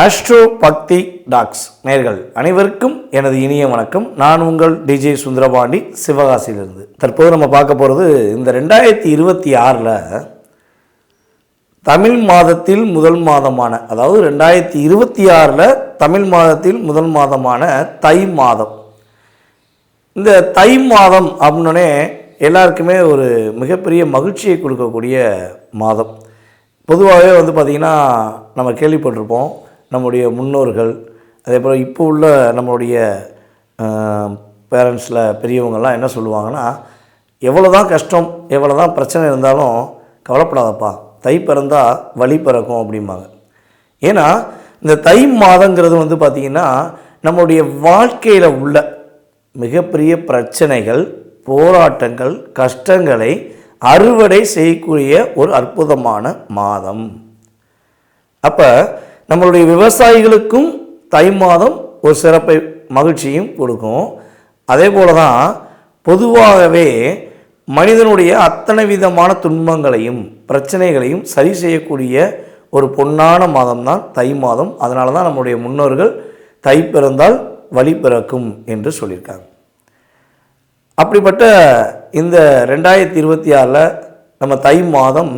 Astro பக்தி tax நேர்கள் அனைவருக்கும் எனது இனிய வணக்கம். நான் உங்கள் டிஜே சுந்தரபாண்டி சிவகாசியிலிருந்து. தற்போது நம்ம பார்க்க போகிறது இந்த ரெண்டாயிரத்தி இருபத்தி ஆறில் தமிழ் மாதத்தில் முதல் மாதமான அதாவது ரெண்டாயிரத்தி இருபத்தி ஆறில் தமிழ் மாதத்தில் முதல் மாதமான தை மாதம். இந்த தை மாதம் அப்படின்னே எல்லாருக்குமே ஒரு மிகப்பெரிய மகிழ்ச்சியை கொடுக்கக்கூடிய மாதம். பொதுவாகவே வந்து பார்த்திங்கன்னா நம்ம கேள்விப்பட்டிருப்போம். நம்முடைய முன்னோர்கள் அதே போல் இப்போ உள்ள நம்மளுடைய பேரண்ட்ஸில் பெரியவங்கள்லாம் என்ன சொல்லுவாங்கன்னா எவ்வளோ தான் கஷ்டம் எவ்வளோ தான் பிரச்சனை இருந்தாலும் கவலைப்படாதப்பா. தை பிறந்தால் வழி பிறக்கும் அப்படிம்பாங்க. ஏன்னா இந்த தை மாதங்கிறது வந்து பார்த்திங்கன்னா நம்மளுடைய வாழ்க்கையில் உள்ள மிகப்பெரிய பிரச்சனைகள் போராட்டங்கள் கஷ்டங்களை அறுவடை செய்யக்கூடிய ஒரு அற்புதமான மாதம். அப்போ நம்மளுடைய விவசாயிகளுக்கும் தை மாதம் ஒரு சிறப்பை மகிழ்ச்சியும் கொடுக்கும். அதே போல தான் பொதுவாகவே மனிதனுடைய அத்தனை விதமான துன்பங்களையும் பிரச்சனைகளையும் சரி செய்யக்கூடிய ஒரு பொன்னான மாதம் தான் தை மாதம். அதனால தான் நம்முடைய முன்னோர்கள் தை பிறந்தால் வழி பிறக்கும் என்று சொல்லியிருக்காங்க. அப்படிப்பட்ட இந்த ரெண்டாயிரத்தி இருபத்தி ஆறில் நம்ம தை மாதம்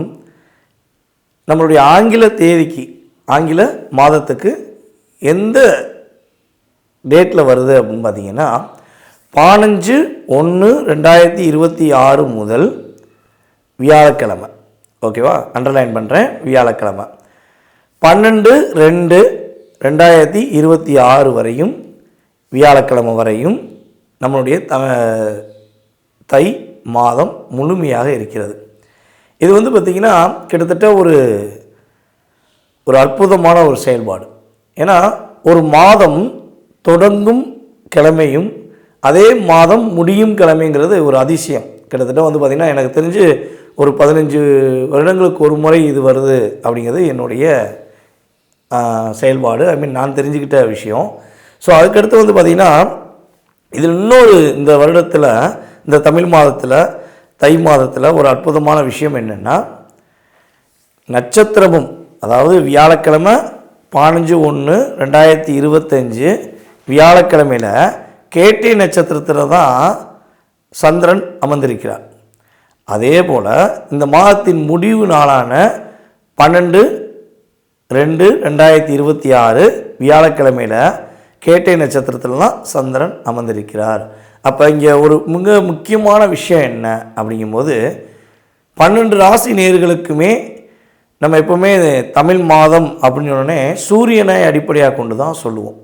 நம்மளுடைய ஆங்கில தேதிக்கு ஆங்கில மாதத்துக்கு எந்த டேட்டில் வருது அப்படின்னு பார்த்தீங்கன்னா பதினஞ்சு ஒன்று ரெண்டாயிரத்தி இருபத்தி ஆறு முதல் வியாழக்கிழமை. ஓகேவா அண்டர்லைன் பண்ணுறேன் வியாழக்கிழமை. பன்னெண்டு ரெண்டு ரெண்டாயிரத்தி இருபத்தி ஆறு வரையும் வியாழக்கிழமை வரையும் நம்மளுடைய த தை மாதம் முழுமையாக இருக்கிறது. இது வந்து பார்த்திங்கன்னா கிட்டத்தட்ட ஒரு ஒரு அற்புதமான ஒரு செயல்பாடு. ஏன்னா ஒரு மாதம் தொடங்கும் கிழமையும் அதே மாதம் முடியும் கிழமைங்கிறது ஒரு அதிசயம். கிட்டத்தட்ட வந்து பார்த்திங்கன்னா எனக்கு தெரிஞ்சு ஒரு பதினஞ்சு வருடங்களுக்கு ஒரு முறை இது வருது அப்படிங்கிறது என்னுடைய செயல்பாடு. ஐ மீன் நான் தெரிஞ்சுக்கிட்ட விஷயம். ஸோ அதுக்கடுத்து வந்து பார்த்திங்கன்னா இதில் இன்னொரு இந்த வருடத்தில் இந்த தமிழ் மாதத்தில் தை மாதத்தில் ஒரு அற்புதமான விஷயம் என்னென்னா நட்சத்திரமும் அதாவது வியாழக்கிழமை பதினஞ்சு ஒன்று ரெண்டாயிரத்தி இருபத்தஞ்சு வியாழக்கிழமையில் கேட்டை நட்சத்திரத்தில் தான் சந்திரன் அமர்ந்திருக்கிறார். அதே போல் இந்த மாதத்தின் முடிவு நாளான பன்னெண்டு ரெண்டு ரெண்டாயிரத்தி இருபத்தி ஆறு வியாழக்கிழமையில் கேட்டை நட்சத்திரத்தில் தான் சந்திரன் அமர்ந்திருக்கிறார். அப்போ இங்கே ஒரு மிக முக்கியமான விஷயம் என்ன அப்படிங்கும்போது பன்னெண்டு ராசி நேர்களுக்குமே நம்ம எப்போவுமே தமிழ் மாதம் அப்படின்னு உடனே சூரியனை அடிப்படையாக கொண்டு தான் சொல்லுவோம்.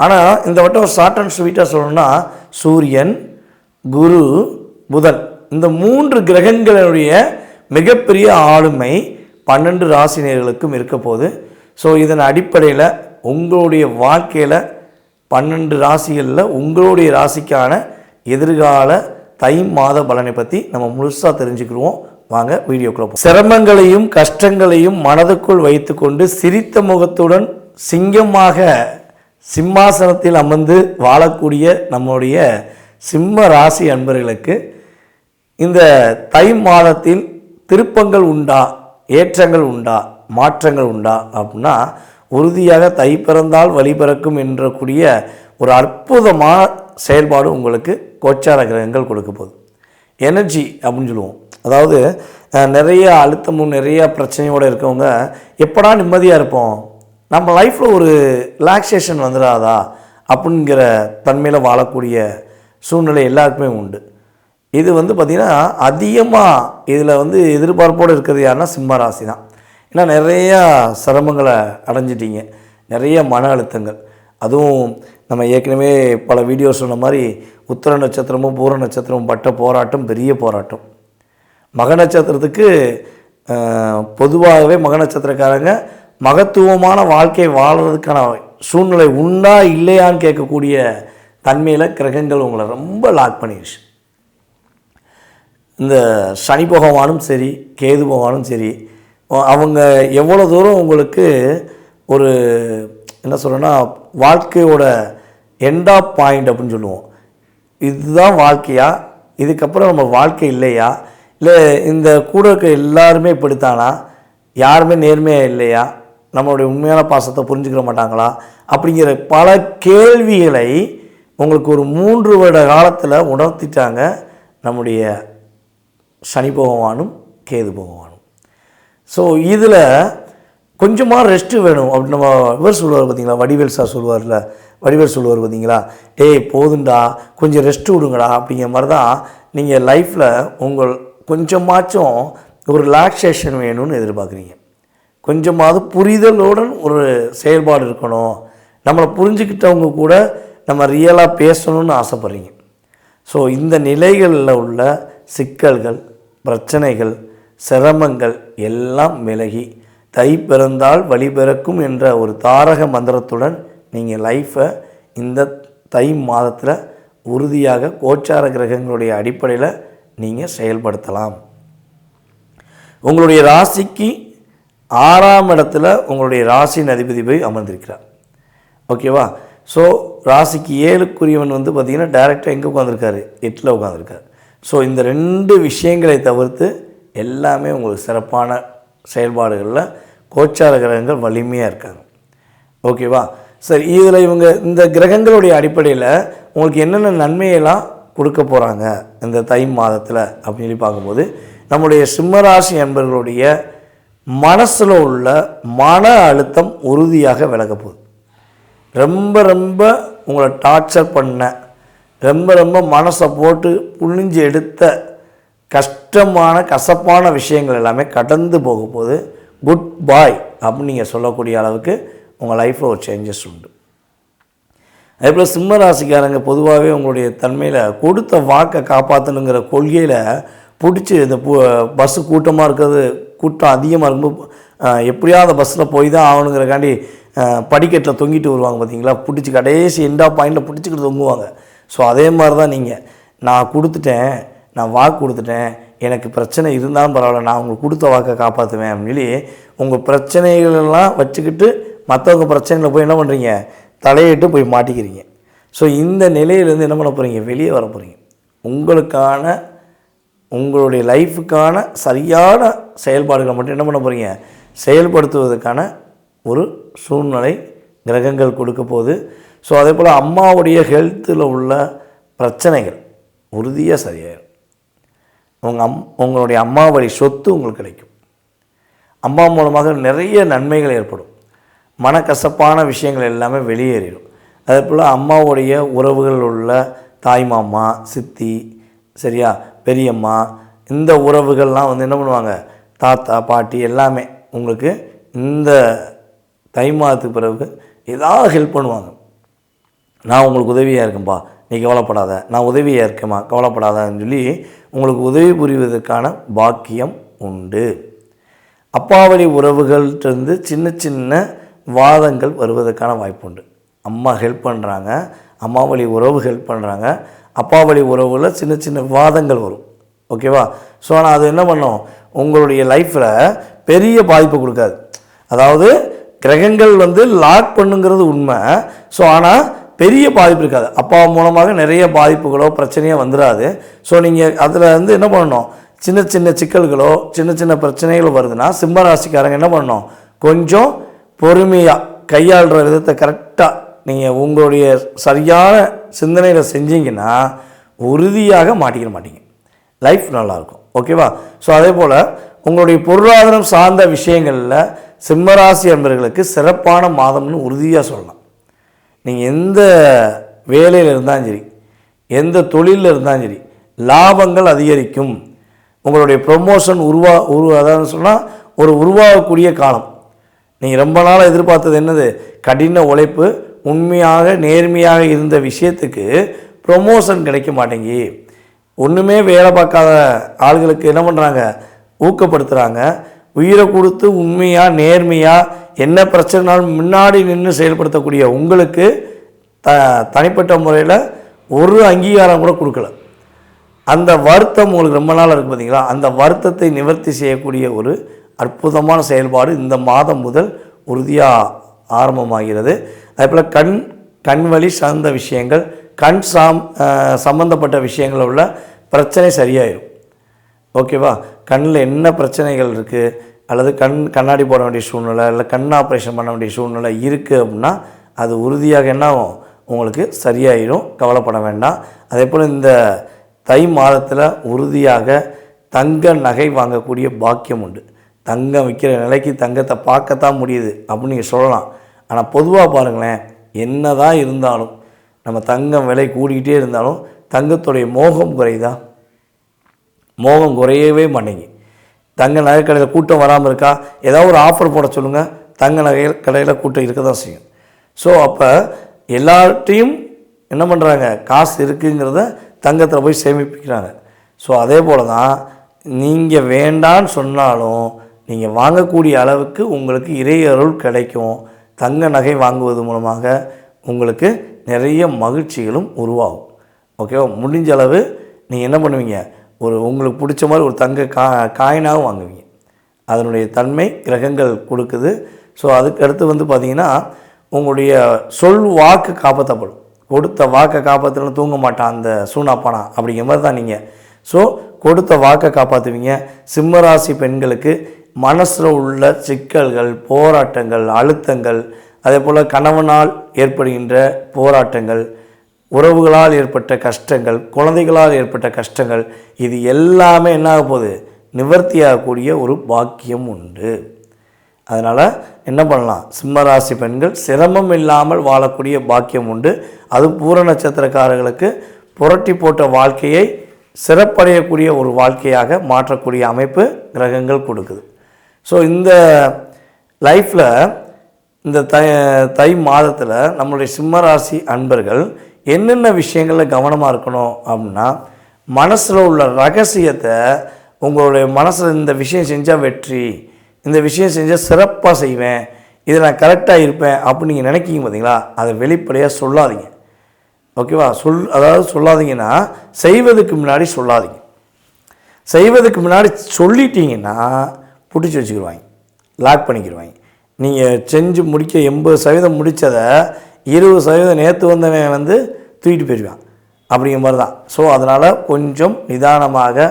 ஆனால் இந்த வட்டம் ஷார்ட் அண்ட் ஸ்வீட்டாக சொல்லணும்னா சூரியன் குரு புதன் இந்த மூன்று கிரகங்களுடைய மிகப்பெரிய ஆளுமை பன்னெண்டு ராசினியர்களுக்கும் இருக்க போது ஸோ இதன் அடிப்படையில் உங்களுடைய வாழ்க்கையில் பன்னெண்டு ராசிகளில் உங்களுடைய ராசிக்கான எதிர்கால தை மாத பலனை பற்றி நம்ம முழுசாக தெரிஞ்சுக்கிடுவோம். வாங்க வீடியோக்குள்ள சிரமங்களையும் கஷ்டங்களையும் மனதுக்குள் வைத்துக்கொண்டு சிரித்த முகத்துடன் சிங்கமாக சிம்மாசனத்தில் அமர்ந்து வாழக்கூடிய நம்முடைய சிம்ம ராசி அன்பர்களுக்கு இந்த தை மாதத்தில் திருப்பங்கள் உண்டா ஏற்றங்கள் உண்டா மாற்றங்கள் உண்டா அப்படின்னா உறுதியாக தை பிறந்தால் வழி பிறக்கும் என்றக்கூடிய ஒரு அற்புதமான செயல்பாடு உங்களுக்கு கோச்சார கிரகங்கள் கொடுக்க போகுது. எனர்ஜி அப்படின்னு சொல்லுவோம். அதாவது நிறைய அழுத்தமும் நிறைய பிரச்சனையோடு இருக்கவங்க எப்படா நிம்மதியாக இருப்போம்? நம்ம லைஃப்பில் ஒரு ரிலாக்ஸேஷன் வந்துடாதா அப்படிங்கிற தன்மையில் வாழக்கூடிய சூழ்நிலை எல்லாருக்குமே உண்டு. இது வந்து பார்த்திங்கன்னா அதிகமாக இதில் வந்து எதிர்பார்ப்போடு இருக்கிறது யாருன்னா சிம்ம ராசி தான் ஏன்னா நிறையா சிரமங்களை அடைஞ்சிட்டிங்க. நிறைய மன அழுத்தங்கள். அதுவும் நம்ம ஏற்கனவே பல வீடியோஸ் சொன்ன மாதிரி உத்தர நட்சத்திரமும் பூர நட்சத்திரமும் பட்ட போராட்டம் பெரிய போராட்டம். மக நட்சத்திரத்துக்கு பொதுவாகவே மக நட்சத்திரக்காரங்க மகத்துவமான வாழ்க்கை வாழ்கிறதுக்கான சூழ்நிலை உண்டா இல்லையான்னு கேட்கக்கூடிய தன்மையில் கிரகங்கள் உங்களை ரொம்ப லாக் பண்ணிடுச்சு இந்த சனி பகவானும் சரி கேது பகவானும் சரி அவங்க எவ்வளோ தூரம் உங்களுக்கு ஒரு என்ன சொல்கிறேன்னா வாழ்க்கையோட எண்ட் ஆஃப் பாயிண்ட் அப்படின்னு சொல்லுவோம். இதுதான் வாழ்க்கையா? இதுக்கப்புறம் நம்ம வாழ்க்கை இல்லையா? இல்லை இந்த கூட இருக்க எல்லாருமே இப்படித்தானா? யாருமே நேர்மையாக இல்லையா? நம்மளுடைய உண்மையான பாசத்தை புரிஞ்சுக்கிற மாட்டாங்களா? அப்படிங்கிற பல கேள்விகளை உங்களுக்கு ஒரு மூன்று வருட காலத்தில் உணர்த்திட்டாங்க நம்முடைய சனி பகவானும் கேது பகவானும். ஸோ இதில் கொஞ்சமாக ரெஸ்ட்டு வேணும். அப்படின்னு நம்ம இவர் சொல்லுவார் பார்த்தீங்களா வடிவேல் சார் சொல்லுவார்ல வடிவேல் சொல்லுவார் பார்த்தீங்களா டேய் போதுண்டா கொஞ்சம் ரெஸ்ட்டு விடுங்கடா. அப்படிங்கிற மாதிரி தான் நீங்கள் லைஃப்பில் உங்கள் கொஞ்சமாச்சும் ஒரு ரிலாக்ஸேஷன் வேணும்னு எதிர்பார்க்குறீங்க. கொஞ்சமாவது புரிதலுடன் ஒரு செயல்பாடு இருக்கணும். நம்மளை புரிஞ்சுக்கிட்டவங்க கூட நம்ம ரியலாக பேசணும்னு ஆசைப்பட்றீங்க. ஸோ இந்த நிலைகளில் உள்ள சிக்கல்கள் பிரச்சனைகள் சிரமங்கள் எல்லாம் விலகி தை பிறந்தால் வழி பிறக்கும் என்ற ஒரு தாரக மந்திரத்துடன் நீங்கள் லைஃப்பை இந்த தை மாதத்தில் உறுதியாக கோச்சார கிரகங்களுடைய அடிப்படையில் நீங்கள் செயல்படுத்தலாம். உங்களுடைய ராசிக்கு ஆறாம் இடத்துல உங்களுடைய ராசியின் அதிபதி போய் அமர்ந்திருக்கிறார். ஓகேவா ஸோ ராசிக்கு ஏழுக்குரியவன் வந்து பார்த்திங்கன்னா டைரெக்டாக எங்கே உட்காந்துருக்காரு எட்டில் உட்காந்துருக்காரு ஸோ இந்த ரெண்டு விஷயங்களை தவிர்த்து எல்லாமே உங்களுக்கு சிறப்பான செயல்பாடுகளில் கோச்சார கிரகங்கள் வலிமையாக இருக்காங்க. ஓகேவா சரி இதில் இவங்க இந்த கிரகங்களுடைய அடிப்படையில் உங்களுக்கு என்னென்ன நன்மையெல்லாம் கொடுக்க போகிறாங்க இந்த தை மாதத்தில் அப்படின்னு சொல்லி பார்க்கும்போது நம்முடைய சிம்மராசி என்பர்களுடைய மனசில் உள்ள மன அழுத்தம் உறுதியாக விலக போகுது. ரொம்ப ரொம்ப உங்களை டார்ச்சர் பண்ண ரொம்ப ரொம்ப மனசை போட்டு புழிஞ்சு எடுத்த கஷ்டமான கசப்பான விஷயங்கள் எல்லாமே கடந்து போகும்போது குட் பாய் அப்படின்னு நீங்கள் சொல்லக்கூடிய அளவுக்கு உங்கள் லைஃப்பில் ஒரு சேஞ்சஸ் உண்டு. அதே போல் சிம்ம ராசிக்காரங்க பொதுவாகவே உங்களுடைய தன்மையில் கொடுத்த வாக்கை காப்பாற்றணுங்கிற கொள்கையில் பிடிச்சி இந்த பஸ்ஸு கூட்டமாக இருக்கிறது கூட்டம் அதிகமாக இருக்கும்போது எப்படியாவது பஸ்ஸில் போய் தான் ஆகணுங்கிறக்காண்டி படிக்கட்டில் தொங்கிட்டு வருவாங்க பார்த்தீங்களா பிடிச்சி கடைசி எண்டா பாயிண்டில் பிடிச்சிக்கிட்டு தொங்குவாங்க. ஸோ அதே மாதிரி தான் நீங்கள் நான் கொடுத்துட்டேன் நான் வாக்கு கொடுத்துட்டேன் எனக்கு பிரச்சனை இருந்தாலும் பரவாயில்ல நான் உங்களுக்கு கொடுத்த வாக்கை காப்பாற்றுவேன் அப்படின்னு சொல்லி உங்கள் பிரச்சனைகளெல்லாம் வச்சுக்கிட்டு மற்றவங்க பிரச்சனையில் போய் என்ன பண்ணுறீங்க தலையிட்டு போய் மாட்டிக்கிறீங்க. ஸோ இந்த நிலையிலேருந்து என்ன பண்ண போகிறீங்க வெளியே வர போகிறீங்க உங்களுக்கான உங்களுடைய லைஃபுக்கான சரியான செயல்பாடுகளை மட்டும் என்ன பண்ண போகிறீங்க செயல்படுத்துவதற்கான ஒரு சூழ்நிலை கிரகங்கள் கொடுக்க போகுது. ஸோ அதே போல் அம்மாவுடைய ஹெல்த்தில் உள்ள பிரச்சனைகள் உறுதியாக சரியாயிடும் உங்கள் அம் உங்களுடைய அம்மா வழி சொத்து உங்களுக்கு கிடைக்கும். அம்மா மூலமாக நிறைய நன்மைகள் ஏற்படும். மனக்கசப்பான விஷயங்கள் எல்லாமே வெளியேறிடும். அதே போல் அம்மாவுடைய உறவுகள் உள்ள தாய்மாமா சித்தி சரியா பெரியம்மா இந்த உறவுகள்லாம் வந்து என்ன பண்ணுவாங்க? தாத்தா பாட்டி எல்லாமே உங்களுக்கு இந்த தை மாதத்துக்கு பிறகு ஏதாவது ஹெல்ப் பண்ணுவாங்க. நான் உங்களுக்கு உதவியாக இருக்கேன்ப்பா நீ கவலைப்படாத நான் உதவியாக இருக்கேம்மா கவலைப்படாதான்னு சொல்லி உங்களுக்கு உதவி புரிவதற்கான பாக்கியம் உண்டு. அப்பாவளி உறவுகள்கிட்டருந்து சின்ன சின்ன வாதங்கள் வருவதற்கான வாய்ப்பு உண்டு அம்மா ஹெல்ப் பண்ணுறாங்க அம்மா வழி உறவு ஹெல்ப் பண்ணுறாங்க அப்பா வழி உறவுல சின்ன சின்ன வாதங்கள் வரும். ஓகேவா ஸோ ஆனால் அது என்ன பண்ணும்? உங்களுடைய லைஃப்பில் பெரிய பாதிப்பு கொடுக்காது. அதாவது கிரகங்கள் வந்து லாக் பண்ணுங்கிறது உண்மை. ஸோ ஆனால் பெரிய பாதிப்பு இருக்காது. அப்பா மூலமாக நிறைய பாதிப்புகளோ பிரச்சனையோ வந்துடாது ஸோ நீங்கள் அதில் வந்து என்ன பண்ணணும்? சின்ன சின்ன சிக்கல்களோ சின்ன சின்ன பிரச்சனைகள் வருதுன்னா சிம்ம ராசிக்காரங்க என்ன பண்ணணும்? கொஞ்சம் பொறுமையாக கையாளுற விதத்தை கரெக்டாக நீங்கள் உங்களுடைய சரியான சிந்தனையில் செஞ்சீங்கன்னா உறுதியாக மாட்டிக்கிற மாட்டீங்க. லைஃப் நல்லாயிருக்கும் ஓகேவா ஸோ அதே போல் உங்களுடைய பொருளாதாரம் சார்ந்த விஷயங்களில் சிம்மராசி என்பவர்களுக்கு சிறப்பான மாதம்னு உறுதியாக சொல்லலாம். நீங்கள் எந்த வேலையில் இருந்தாலும் சரி எந்த தொழிலில் இருந்தாலும் சரி லாபங்கள் அதிகரிக்கும். உங்களுடைய ப்ரொமோஷன் உருவா உரு அதாவது சொன்னால் ஒரு உருவாகக்கூடிய காலம். நீங்கள் ரொம்ப நாளாக எதிர்பார்த்தது என்னது? கடின உழைப்பு உண்மையாக நேர்மையாக இருந்த விஷயத்துக்கு ப்ரொமோஷன் கிடைக்க மாட்டேங்கி ஒன்றுமே வேலை பார்க்காத ஆளுகளுக்கு என்ன பண்ணுறாங்க ஊக்கப்படுத்துகிறாங்க உயிரை கொடுத்து உண்மையாக நேர்மையாக என்ன பிரச்சனைனாலும் முன்னாடி நின்று செயல்படுத்தக்கூடிய உங்களுக்கு த தனிப்பட்ட முறையில் ஒரு அங்கீகாரம் கூட கொடுக்கல. அந்த வருத்தம் உங்களுக்கு ரொம்ப நாள் இருக்குது பார்த்தீங்களா அந்த வருத்தத்தை நிவர்த்தி செய்யக்கூடிய ஒரு அற்புதமான செயல்பாடு இந்த மாதம் முதல் உறுதியாக ஆரம்பமாகிறது. அதே போல் கண் கண் வழி சார்ந்த விஷயங்கள் கண் சாம் சம்மந்தப்பட்ட விஷயங்களில் உள்ள பிரச்சனை சரியாயிடும் ஓகேவா? கண்ணில் என்ன பிரச்சனைகள் இருக்குது அல்லது கண் கண்ணாடி போட வேண்டிய சூழ்நிலை இல்லை கண் ஆப்ரேஷன் பண்ண வேண்டிய சூழ்நிலை இருக்குது அப்படின்னா அது உறுதியாக என்ன ஆகும்? உங்களுக்கு சரியாயிடும் கவலைப்பட வேண்டாம். அதே போல் இந்த தை மாதத்தில் உறுதியாக தங்க நகை வாங்கக்கூடிய பாக்கியம் உண்டு. தங்கம் விற்கிற நிலைக்கு தங்கத்தை பார்க்கத்தான் முடியுது அப்படின்னு நீங்கள் சொல்லலாம். ஆனால் பொதுவாக பாருங்களேன் என்ன தான் இருந்தாலும் நம்ம தங்கம் விலை கூடிக்கிட்டே இருந்தாலும் தங்கத்துடைய மோகம் குறையுதா? மோகம் குறையவே மாட்டேங்குது. தங்க நகை கடையில் கூட்டம் வராமல் இருக்கா? ஏதாவது ஒரு ஆஃபர் போட சொல்லுங்கள் தங்க நகை கடையில் கூட்டம் இருக்க தான் செய்யும். ஸோ அப்போ எல்லார்ட்டையும் என்ன பண்ணுறாங்க காசு இருக்குங்கிறத தங்கத்தில் போய் சேமிப்பிக்கிறாங்க. ஸோ அதே போல் தான் நீங்கள் வேண்டான்னு சொன்னாலும் நீங்கள் வாங்கக்கூடிய அளவுக்கு உங்களுக்கு இறையருள் கிடைக்கும். தங்க நகை வாங்குவது மூலமாக உங்களுக்கு நிறைய மகிழ்ச்சிகளும் உருவாகும். ஓகேவா முடிஞ்ச அளவு நீங்கள் என்ன பண்ணுவீங்க? ஒரு உங்களுக்கு பிடிச்ச மாதிரி ஒரு தங்க கா காயினாகவும் வாங்குவீங்க. அதனுடைய தன்மை கிரகங்கள் கொடுக்குது. ஸோ அதுக்கு அடுத்து வந்து பார்த்திங்கன்னா உங்களுடைய சொல் வாக்கு காப்பாற்றப்படும். கொடுத்த வாக்கை காப்பாற்றலாம் தூங்க மாட்டான் அந்த சூனாப்பானா அப்படிங்கிற மாதிரி தான் நீங்கள் ஸோ கொடுத்த வாக்கை காப்பாற்றுவீங்க. சிம்மராசி பெண்களுக்கு மனசில் உள்ள சிக்கல்கள் போராட்டங்கள் அழுத்தங்கள் அதே போல் கணவனால் ஏற்படுகின்ற போராட்டங்கள் உறவுகளால் ஏற்பட்ட கஷ்டங்கள் குழந்தைகளால் ஏற்பட்ட கஷ்டங்கள் இது எல்லாமே என்ன ஆக போகுது நிவர்த்தியாகக்கூடிய ஒரு பாக்கியம் உண்டு. அதனால் என்ன பண்ணலாம்? சிம்மராசி பெண்கள் சிரமம் இல்லாமல் வாழக்கூடிய பாக்கியம் உண்டு. அது பூர நட்சத்திரக்காரர்களுக்கு புரட்டி போட்ட வாழ்க்கையை சிறப்படையக்கூடிய ஒரு வாழ்க்கையாக மாற்றக்கூடிய அமைப்பு கிரகங்கள் கொடுக்குது. ஸோ இந்த லைஃப்பில் இந்த தை தை மாதத்தில் நம்மளுடைய சிம்மராசி அன்பர்கள் என்னென்ன விஷயங்களில் கவனமாக இருக்கணும் அப்படின்னா மனசில் உள்ள ரகசியத்தை உங்களுடைய மனசில் இந்த விஷயம் செஞ்சால் வெற்றி இந்த விஷயம் செஞ்சால் சிறப்பாக செய்வேன் இதை நான் கரெக்டாக இருப்பேன் அப்படின்னு நீங்கள் நினைக்கிங்க பார்த்தீங்களா அதை வெளிப்படையாக சொல்லாதீங்க. ஓகேவா? சொல் அதாவது சொல்லாதீங்கன்னா செய்வதுக்கு முன்னாடி சொல்லாதீங்க. செய்வதுக்கு முன்னாடி சொல்லிட்டீங்கன்னா பிடிச்சி வச்சுக்கிடுவாங்க லாக் பண்ணிக்கிடுவாங்க நீங்கள் செஞ்சு முடிக்க எண்பது சதவீதம் முடித்ததை இருபது சதவீதம் நேற்று வந்தவன் வந்து தூக்கிட்டு போயிடுவான் அப்படிங்கிற மாதிரி தான். ஸோ அதனால் கொஞ்சம் நிதானமாக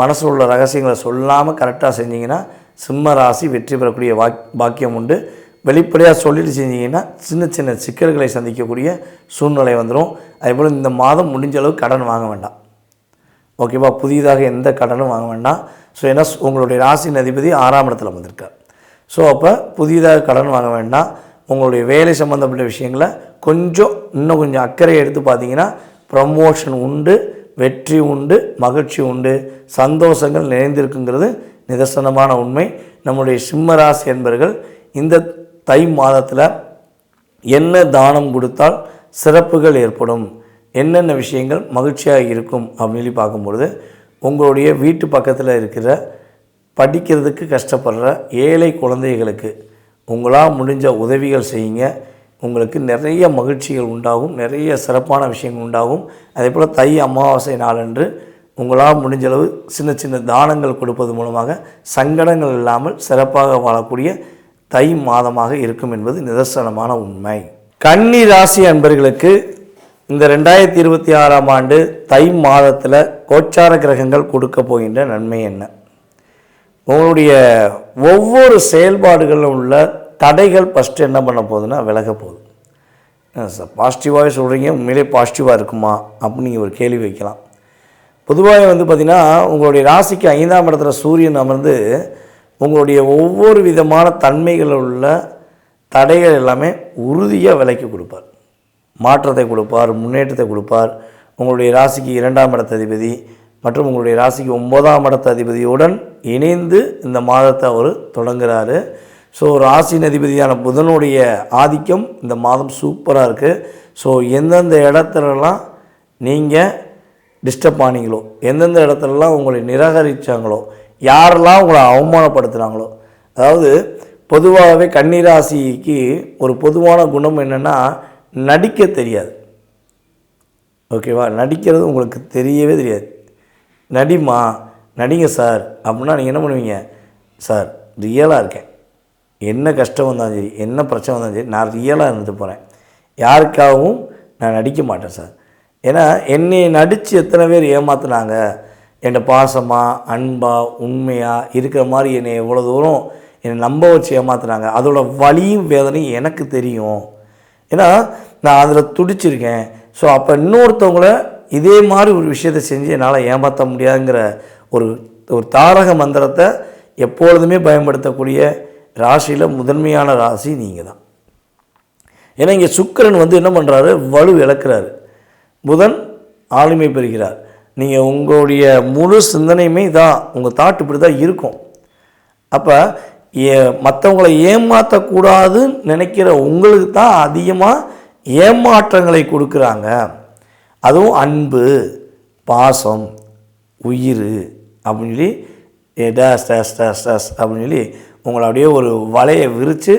மனசில் உள்ள ரகசியங்களை சொல்லாமல் கரெக்டாக செஞ்சிங்கன்னா சிம்ம ராசி வெற்றி பெறக்கூடிய வாக் பாக்கியம் உண்டு. வெளிப்படையாக சொல்லிட்டு செஞ்சிங்கன்னா சின்ன சின்ன சிக்கல்களை சந்திக்கக்கூடிய சூழ்நிலை வந்துடும் அதேபோல் இந்த மாதம் முடிஞ்ச அளவு கடன் வாங்க வேண்டாம். ஓகேவா புதிதாக எந்த கடனும் வாங்க வேண்டாம். ஸோ ஏன்னா உங்களுடைய ராசியின் அதிபதி ஆறாம் இடத்துல வந்திருக்கார். ஸோ அப்போ புதிதாக கடன் வாங்க வேண்டாம். உங்களுடைய வேலை சம்மந்தப்பட்ட விஷயங்களை கொஞ்சம் இன்னும் கொஞ்சம் அக்கறை எடுத்து பார்த்தீங்கன்னா ப்ரமோஷன் உண்டு வெற்றி உண்டு மகிழ்ச்சி உண்டு. சந்தோஷங்கள் நிறைந்திருக்குங்கிறது நிதர்சனமான உண்மை. நம்முடைய சிம்மராசி என்பர்கள் இந்த தை மாதத்தில் என்ன தானம் கொடுத்தால் சிறப்புகள் ஏற்படும்? என்னென்ன விஷயங்கள் மகிழ்ச்சியாக இருக்கும்? அப்படின்னு பார்க்கும்பொழுது உங்களுடைய வீட்டு பக்கத்தில் இருக்கிற படிக்கிறதுக்கு கஷ்டப்படுற ஏழை குழந்தைகளுக்கு உங்களால் முடிஞ்ச உதவிகள் செய்யுங்க. உங்களுக்கு நிறைய மகிழ்ச்சிகள் உண்டாகும் நிறைய சிறப்பான விஷயங்கள் உண்டாகும். அதே போல் தை அமாவாசை நாளன்று உங்களால் முடிஞ்சளவு சின்ன சின்ன தானங்கள் கொடுப்பது மூலமாக சங்கடங்கள் இல்லாமல் சிறப்பாக வாழக்கூடிய தை மாதமாக இருக்கும் என்பது நிதர்சனமான உண்மை. கன்னி ராசி அன்பர்களுக்கு இந்த ரெண்டாயிரத்தி இருபத்தி ஆறாம் ஆண்டு தை மாதத்தில் கோச்சார கிரகங்கள் கொடுக்க போகின்ற நன்மை என்ன? உங்களுடைய ஒவ்வொரு செயல்பாடுகளிலும் உள்ள தடைகள் ஃபஸ்ட்டு என்ன பண்ண போகுதுன்னா விலக போகுது. சார் பாசிட்டிவாகவே சொல்கிறீங்க உண்மையிலே பாசிட்டிவாக இருக்குமா அப்படின்னு நீங்கள் ஒரு கேள்வி வைக்கலாம். பொதுவாக வந்து பார்த்திங்கன்னா உங்களுடைய ராசிக்கு ஐந்தாம் இடத்துல சூரியன் அமர்ந்து உங்களுடைய ஒவ்வொரு விதமான தன்மைகளில் உள்ள தடைகள் எல்லாமே உறுதியாக விலைக்கு கொடுப்பார். மாற்றத்தை கொடுப்பார் முன்னேற்றத்தை கொடுப்பார். உங்களுடைய ராசிக்கு இரண்டாம் இடத்த அதிபதி மற்றும் உங்களுடைய ராசிக்கு ஒன்பதாம் இடத்த அதிபதியுடன் இணைந்து இந்த மாதத்தை அவர் தொடங்குகிறாரு ஸோ ராசியின் அதிபதியான புதனுடைய ஆதிக்கம் இந்த மாதம் சூப்பராக இருக்குது ஸோ எந்தெந்த இடத்துலலாம் நீங்கள் டிஸ்டர்ப் ஆனீங்களோ எந்தெந்த இடத்துலலாம் உங்களை நிராகரித்தாங்களோ யாரெல்லாம் உங்களை அவமானப்படுத்துகிறாங்களோ அதாவது பொதுவாகவே கன்னிராசிக்கு ஒரு பொதுவான குணம் என்னென்னா நடிக்க தெரியாது. ஓகேவா நடிக்கிறது உங்களுக்கு தெரியவே தெரியாது. நடிமா நடிங்க சார். அப்படின்னா நீங்கள் என்ன பண்ணுவீங்க? சார் ரியலாக இருக்கேன். என்ன கஷ்டம் வந்தாலும் சரி என்ன பிரச்சனை வந்தாலும் சரி நான் ரியலாக இருந்துட்டு போகிறேன் யாருக்காகவும் நான் நடிக்க மாட்டேன் சார். ஏன்னா என்னை நடித்து எத்தனை பேர் ஏமாத்துனாங்க? என்னை பாசமாக அன்பாக உண்மையாக இருக்கிற மாதிரி என்னை எவ்வளோ தூரம் என்னை நம்ப வச்சு ஏமாத்துனாங்க? அதோட வலியும் வேதனையும் எனக்கு தெரியும். ஏன்னா நான் அதில் துடிச்சிருக்கேன். ஸோ அப்போ இன்னொருத்தவங்கள இதே மாதிரி ஒரு விஷயத்தை செஞ்சு என்னால் ஏமாற்ற முடியாதுங்கிற ஒரு ஒரு தாரக மந்திரத்தை எப்பொழுதுமே பயன்படுத்தக்கூடிய ராசியில் முதன்மையான ராசி நீங்கள் தான் ஏன்னா இங்கே சுக்கிரன் வந்து என்ன பண்ணுறாரு வலு இழக்கிறாரு. புதன் ஆளுமை பெறுகிறார். நீங்கள் உங்களுடைய முழு சிந்தனையுமே தான் உங்கள் தாட் இப்படி தான் இருக்கும். அப்போ ஏ மற்றவங்களை ஏமாற்றக்கூடாதுன்னு நினைக்கிற உங்களுக்கு தான் அதிகமாக ஏமாற்றங்களை கொடுக்குறாங்க. அதுவும் அன்பு பாசம் உயிர் அப்படின்னு சொல்லி ஏ டேஸ் டேஸ் டேஸ் அப்படின்னு சொல்லி உங்களை அப்படியே ஒரு வலையை விரித்து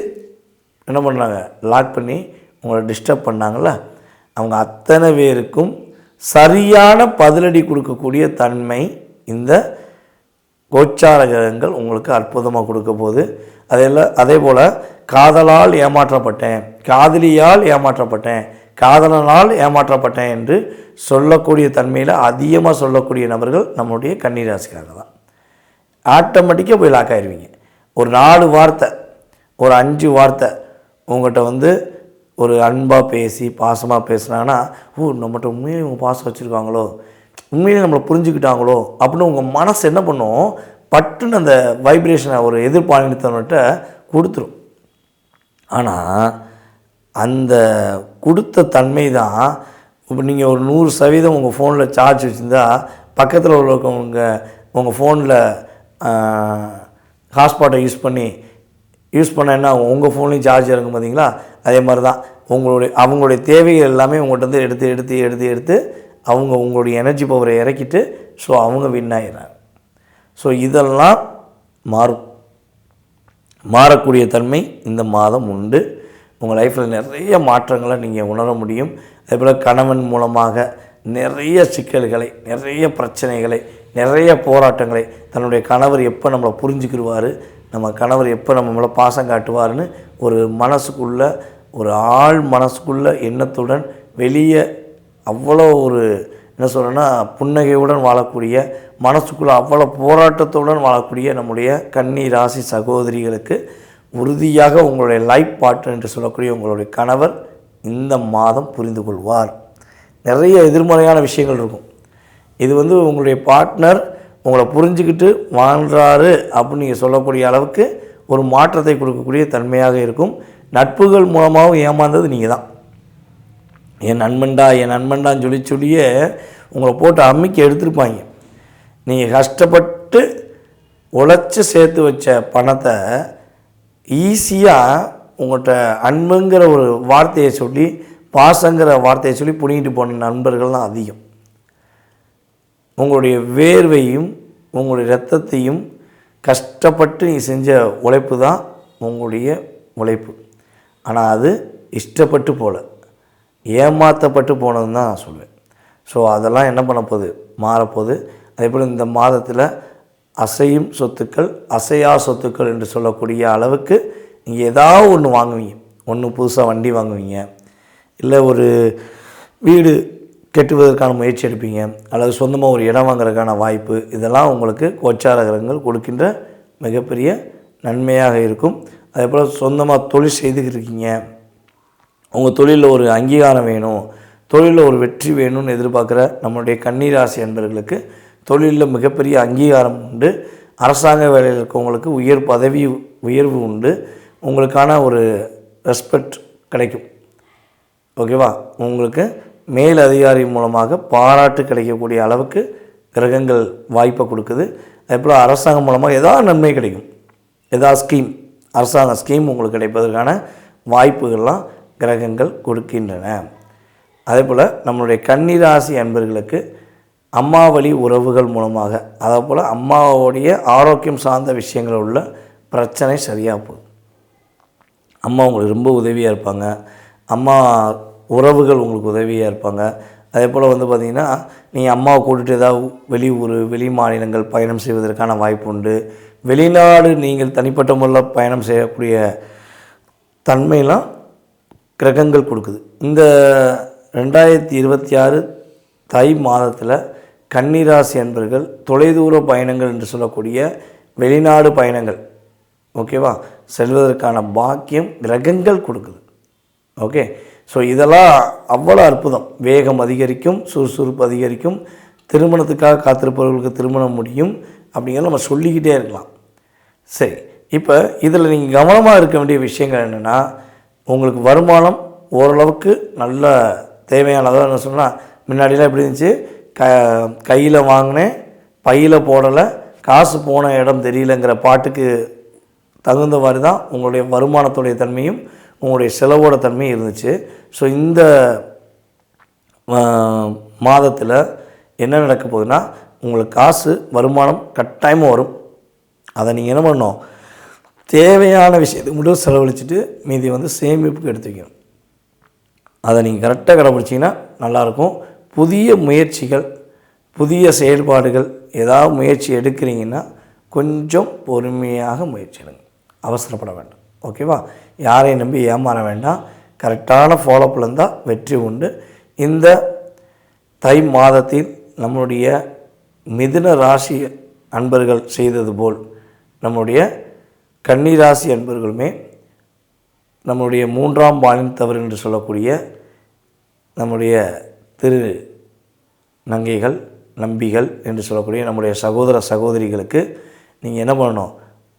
என்ன பண்ணுறாங்க லாக் பண்ணி உங்களை டிஸ்டர்ப் பண்ணாங்கள அவங்க அத்தனை பேருக்கும் சரியான பதிலடி கொடுக்கக்கூடிய தன்மை இந்த கோச்சார கிரகங்கள் உங்களுக்கு அற்புதமாக கொடுக்க போகுது. அதையெல்லாம் அதே போல் காதலால் ஏமாற்றப்பட்டேன் காதலியால் ஏமாற்றப்பட்டேன் காதலனால் ஏமாற்றப்பட்டேன் என்று சொல்லக்கூடிய தன்மையில் அதிகமாக சொல்லக்கூடிய நபர்கள் நம்மளுடைய கன்னிராசிக்காரங்க தான். ஆட்டோமேட்டிக்காக போய் லாக் ஆயிடுவீங்க ஒரு நாலு வார்த்தை ஒரு அஞ்சு வார்த்தை உங்கள்கிட்ட வந்து ஒரு அன்பாக பேசி பாசமாக பேசுனாங்கன்னா ஓ நம்மகிட்ட உண்மையிலே இவங்க பாசம் வச்சுருக்காங்களோ? உண்மையிலே நம்மளை புரிஞ்சுக்கிட்டாங்களோ? அப்படின்னு உங்கள் மனசு என்ன பண்ணும்? பட்டுன்னு அந்த வைப்ரேஷனை ஒரு எதிர்பாலினத்தவன்கிட்ட கொடுத்துரும். ஆனால் அந்த கொடுத்த தன்மை தான் இப்போ நீங்கள் ஒரு நூறு சதவீதம் உங்கள் ஃபோனில் சார்ஜ் வச்சுருந்தா பக்கத்தில் உள்ளவங்க உங்கள் ஃபோனில் ஹாட்ஸ்பாட்டை யூஸ் பண்ணி யூஸ் பண்ண என்ன ஆகும்? உங்கள் ஃபோன்லேயும் சார்ஜ் இறங்கும் பார்த்தீங்களா அதே மாதிரி தான் உங்களுடைய அவங்களுடைய தேவைகள் எல்லாமே உங்கள்கிட்ட வந்து எடுத்து எடுத்து எடுத்து எடுத்து அவங்க உங்களுடைய எனர்ஜி பவரை இறக்கிட்டு ஸோ அவங்க வின் ஆகிறாங்க ஸோ இதெல்லாம் மாறும். மாறக்கூடிய தன்மை இந்த மாதம் உண்டு. உங்கள் லைஃப்பில் நிறைய மாற்றங்களை நீங்கள் உணர முடியும். அதேபோல் கணவன் மூலமாக நிறைய சிக்கல்களை நிறைய பிரச்சனைகளை நிறைய போராட்டங்களை தன்னுடைய கணவர் எப்போ நம்மளை புரிஞ்சுக்கிடுவார் நம்ம கணவர் எப்போ நம்ம மேலே பாசம் காட்டுவார்னு ஒரு மனசுக்குள்ள ஒரு ஆள் மனசுக்குள்ள எண்ணத்துடன் வெளியே அவ்வளோ ஒரு என்ன சொல்கிறேன்னா புன்னகையுடன் வாழக்கூடிய மனசுக்குள்ளே அவ்வளோ போராட்டத்துடன் வாழக்கூடிய நம்முடைய கன்னி ராசி சகோதரிகளுக்கு உறுதியாக உங்களுடைய லைஃப் பார்ட்னர் என்று சொல்லக்கூடிய உங்களுடைய கணவர் இந்த மாதம் புரிந்து கொள்வார் நிறைய எதிர்மறையான விஷயங்கள் இருக்கும். இது வந்து உங்களுடைய பார்ட்னர் உங்களை புரிஞ்சுக்கிட்டு வாழ்கிறாரு அப்படின்னு நீங்கள் சொல்லக்கூடிய அளவுக்கு ஒரு மாற்றத்தை கொடுக்கக்கூடிய தன்மையாக இருக்கும். நட்புகள் மூலமாகவும் ஏமாந்தது நீங்கள் தான். என் நண்பன்டா என் நண்பன்டான்னு சொல்லி சொல்லியே உங்களை போட்டு அம்மிக்கு எடுத்திருப்பாங்க. நீங்கள் கஷ்டப்பட்டு உழைச்சி சேர்த்து வச்ச பணத்தை ஈஸியாக உங்கள்கிட்ட அன்புங்கிற ஒரு வார்த்தையை சொல்லி பாசங்கிற வார்த்தையை சொல்லி புனிங்கிட்டு போன நண்பர்கள் தான் அதிகம். உங்களுடைய வேர்வையும் உங்களுடைய ரத்தத்தையும் கஷ்டப்பட்டு நீ செஞ்ச உழைப்பு தான் உங்களுடைய உழைப்பு. ஆனால் அது இஷ்டப்பட்டு போல. ஏமாற்றப்பட்டு போனதுன்னு தான் நான் சொல்லுவேன் ஸோ அதெல்லாம் என்ன பண்ண போகுது மாறப்போகுது. அதே போல் இந்த மாதத்தில் அசையும் சொத்துக்கள் அசையா சொத்துக்கள் என்று சொல்லக்கூடிய அளவுக்கு நீங்கள் ஏதாவது ஒன்று வாங்குவீங்க. ஒன்று புதுசாக வண்டி வாங்குவீங்க. இல்லை ஒரு வீடு கெட்டுவதற்கான முயற்சி எடுப்பீங்க. அல்லது சொந்தமாக ஒரு இடம் வாங்குறதுக்கான வாய்ப்பு. இதெல்லாம் உங்களுக்கு கோச்சார கிரகங்கள் கொடுக்கின்ற மிகப்பெரிய நன்மையாக இருக்கும். அதே போல் சொந்தமாக தொழில் செய்துக்கிட்டு இருக்கீங்க. உங்கள் தொழிலில் ஒரு அங்கீகாரம் வேணும். தொழிலில் ஒரு வெற்றி வேணும்னு எதிர்பார்க்குற நம்மளுடைய கன்னிராசி அன்பர்களுக்கு தொழிலில் மிகப்பெரிய அங்கீகாரம் உண்டு. அரசாங்க வேலையில் இருக்கவங்களுக்கு உயர் பதவி உயர்வு உண்டு. உங்களுக்கான ஒரு ரெஸ்பெக்ட் கிடைக்கும். ஓகேவா உங்களுக்கு மேல் அதிகாரி மூலமாக பாராட்டு கிடைக்கக்கூடிய அளவுக்கு கிரகங்கள் வாய்ப்பை கொடுக்குது. அதே போல் அரசாங்கம் மூலமாக ஏதாவது நன்மை கிடைக்கும். ஏதாவது ஸ்கீம் அரசாங்க ஸ்கீம் உங்களுக்கு கிடைப்பதற்கான வாய்ப்புகள்லாம் கிரகங்கள் கொடுக்கின்றன. அதே போல் நம்மளுடைய கன்னிராசி அன்பர்களுக்கு அம்மா வழி உறவுகள் மூலமாக. அதே போல் அம்மாவுடைய ஆரோக்கியம் சார்ந்த விஷயங்கள் உள்ள பிரச்சனை சரியாக போகுது. அம்மா உங்களுக்கு ரொம்ப உதவியாக இருப்பாங்க. அம்மா உறவுகள் உங்களுக்கு உதவியாக இருப்பாங்க. அதே போல் வந்து பார்த்திங்கன்னா நீங்கள் அம்மாவை கூட்டிகிட்டு ஏதாவது வெளியூர் வெளி மாநிலங்கள் பயணம் செய்வதற்கான வாய்ப்பு உண்டு. வெளிநாடு நீங்கள் தனிப்பட்ட முறையில் பயணம் செய்யக்கூடிய தன்மையெல்லாம் கிரகங்கள் கொடுக்குது. இந்த ரெண்டாயிரத்தி இருபத்தி ஆறு தை மாதத்தில் கன்னிராசி அன்பர்கள் தொலைதூர பயணங்கள் என்று சொல்லக்கூடிய வெளிநாடு பயணங்கள் ஓகேவா? செல்வதற்கான பாக்கியம் கிரகங்கள் கொடுக்குது. ஓகே? ஸோ இதெல்லாம் அவ்வளோ அற்புதம். வேகம் அதிகரிக்கும் சுறுசுறுப்பு அதிகரிக்கும் திருமணத்துக்காக காத்திருப்பவர்களுக்கு திருமணம் முடியும் அப்படிங்கிறத நம்ம சொல்லிக்கிட்டே இருக்கலாம். சரி இப்போ இதில் நீங்கள் கவனமாக இருக்க வேண்டிய விஷயங்கள் என்னென்னா உங்களுக்கு வருமானம் ஓரளவுக்கு நல்ல தேவையானதாக என்ன சொன்னால் முன்னாடிலாம் எப்படி இருந்துச்சு? க கையில் வாங்கினேன் பையில் போடலை காசு போன இடம் தெரியலங்கிற பாட்டுக்கு தகுந்த மாதிரி தான் உங்களுடைய வருமானத்துடைய தன்மையும் உங்களுடைய செலவோட தன்மையும் இருந்துச்சு. ஸோ இந்த மாதத்தில் என்ன நடக்க போகுதுன்னா உங்களுக்கு காசு வருமானம் கட்டாயமாக வரும். அதை நீங்கள் என்ன பண்ணணும்? தேவையான விஷயத்துக்கு மட்டும் செலவழிச்சிட்டு மீதி வந்து சேமிப்புக்கு எடுத்து வைக்கணும் அதை நீங்கள் கரெக்டாக கடைப்பிடிச்சிங்கன்னா நல்லாயிருக்கும் புதிய முயற்சிகள் புதிய செயல்பாடுகள் ஏதாவது முயற்சி எடுக்கிறீங்கன்னா கொஞ்சம் பொறுமையாக முயற்சி எடுங்க. அவசரப்பட வேண்டாம். ஓகேவா யாரையும் நம்பி ஏமாற வேண்டாம். கரெக்டான ஃபாலோப்பில் இருந்தால் வெற்றி உண்டு. இந்த தை மாதத்தில் நம்முடைய மிதுன ராசி அன்பர்கள் செய்தது போல் நம்முடைய கன்னிராசி அன்பர்களுமே நம்முடைய மூன்றாம் பாலினத்தவர் என்று சொல்லக்கூடிய நம்முடைய திரு நங்கைகள் நம்பிகள் என்று சொல்லக்கூடிய நம்முடைய சகோதர சகோதரிகளுக்கு நீங்கள் என்ன பண்ணணும்?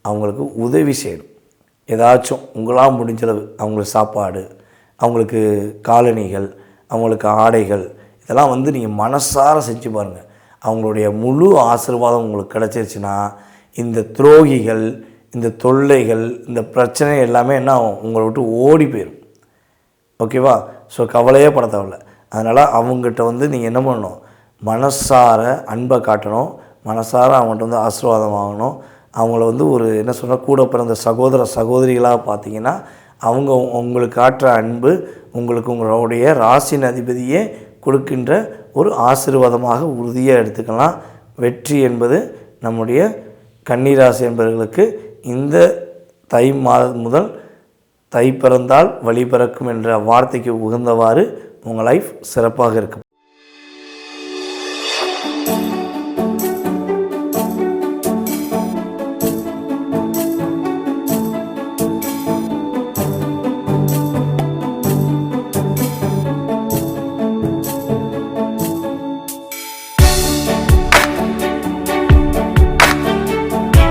அவங்களுக்கு உதவி செய்யணும். ஏதாச்சும் உங்களால் முடிஞ்சளவு அவங்களுக்கு சாப்பாடு அவங்களுக்கு காலணிகள் அவங்களுக்கு ஆடைகள் இதெல்லாம் வந்து நீங்கள் மனசார செஞ்சு பாருங்கள் அவங்களுடைய முழு ஆசீர்வாதம் உங்களுக்கு கிடச்சிருச்சுன்னா இந்த துரோகிகள் இந்த தொல்லைகள் இந்த பிரச்சனை எல்லாமே என்ன ஆகும்? உங்களை விட்டு ஓடி போயிடும் ஓகேவா? ஸோ கவலையே பட தேவையில்ல. அதனால் அவங்ககிட்ட வந்து நீங்கள் என்ன பண்ணணும்? மனசார அன்பை காட்டணும். மனசார அவங்கள்ட்ட வந்து ஆசீர்வாதம் வாங்கணும். அவங்கள வந்து ஒரு என்ன சொன்னால் கூட பிறந்த சகோதர சகோதரிகளாக பார்த்தீங்கன்னா அவங்க உங்களுக்கு காட்டுற அன்பு உங்களுக்கு உங்களுடைய ராசின் அதிபதியே கொடுக்கின்ற ஒரு ஆசீர்வாதமாக உறுதியாக எடுத்துக்கலாம். வெற்றி என்பது நம்முடைய கன்னிராசி என்பவர்களுக்கு இந்த தை மாதம் முதல் தை பிறந்தால் வழி பிறக்கும் என்ற வார்த்தைக்கு உகந்தவாறு உங்கள் லைஃப் சிறப்பாக இருக்கும்